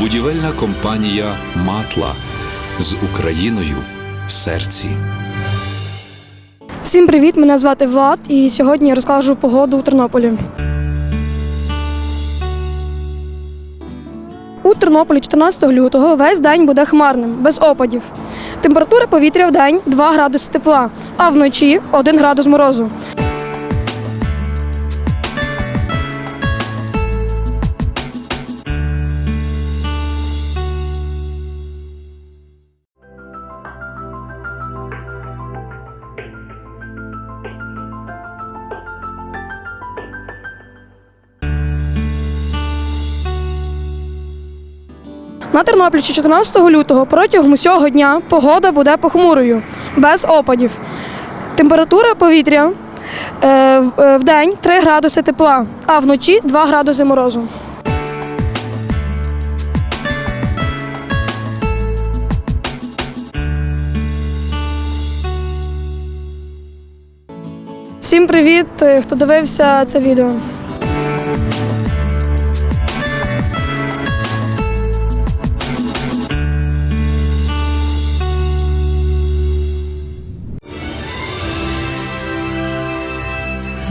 Будівельна компанія Матла з Україною в серці. Всім привіт! Мене звати Влад, і сьогодні я розкажу погоду у Тернополі. У Тернополі 14 лютого весь день буде хмарним, без опадів. Температура повітря в день 2 градуси тепла, а вночі 1 градус морозу. На Тернопільщині 14 лютого протягом усього дня погода буде похмурою, без опадів. Температура повітря е, в- е, день 3 градуси тепла, а вночі 2 градуси морозу. Всім привіт, е, хто дивився це відео.